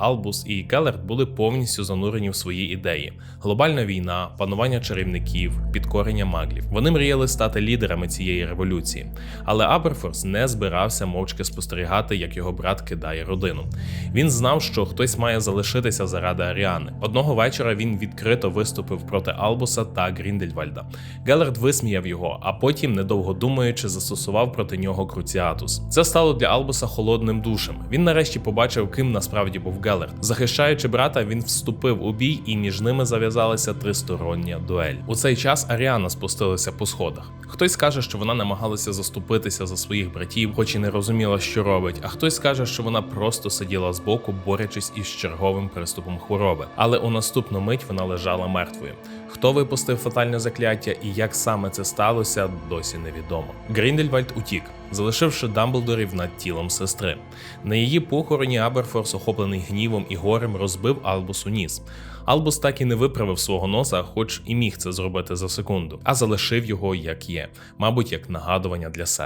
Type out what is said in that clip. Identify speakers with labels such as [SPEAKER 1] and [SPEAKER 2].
[SPEAKER 1] Албус і Гелерт були повністю занурені в свої ідеї: глобальна війна, панування чарівників, підкорення маглів. Вони мріяли стати лідерами цієї революції. Але Аберфорс не збирався мовчки спостерігати, як його брат кидає родину. Він знав, що хтось має залишитися заради Аріани. Одного вечора він відкрито виступив проти Албуса та Гріндельвальда. Гелерт висміяв його, а потім, недовго думаючи, застосував проти нього Круціатус. Це стало для Албуса холодним душем. Він нарешті побачив, ким насправді був Гелерт. Захищаючи брата, він вступив у бій, і між ними зав'язалася тристороння дуель. У цей час Аріана спустилася по сходах. Хтось скаже, що вона намагалася заступитися за своїх братів, хоч і не розуміла, що робить. А хтось скаже, що вона просто сиділа збоку, борючись із черговим приступом хвороби. Але у наступну мить вона лежала мертвою. Хто випустив фатальне закляття і як саме це сталося, досі невідомо. Гріндельвальд утік, залишивши Дамблдорів над тілом сестри. На її похороні Аберфорс, охоплений гнівом і горем, розбив Албусу ніс. Албус так і не виправив свого носа, хоч і міг це зробити за секунду, а залишив його як є, мабуть, як нагадування для себе.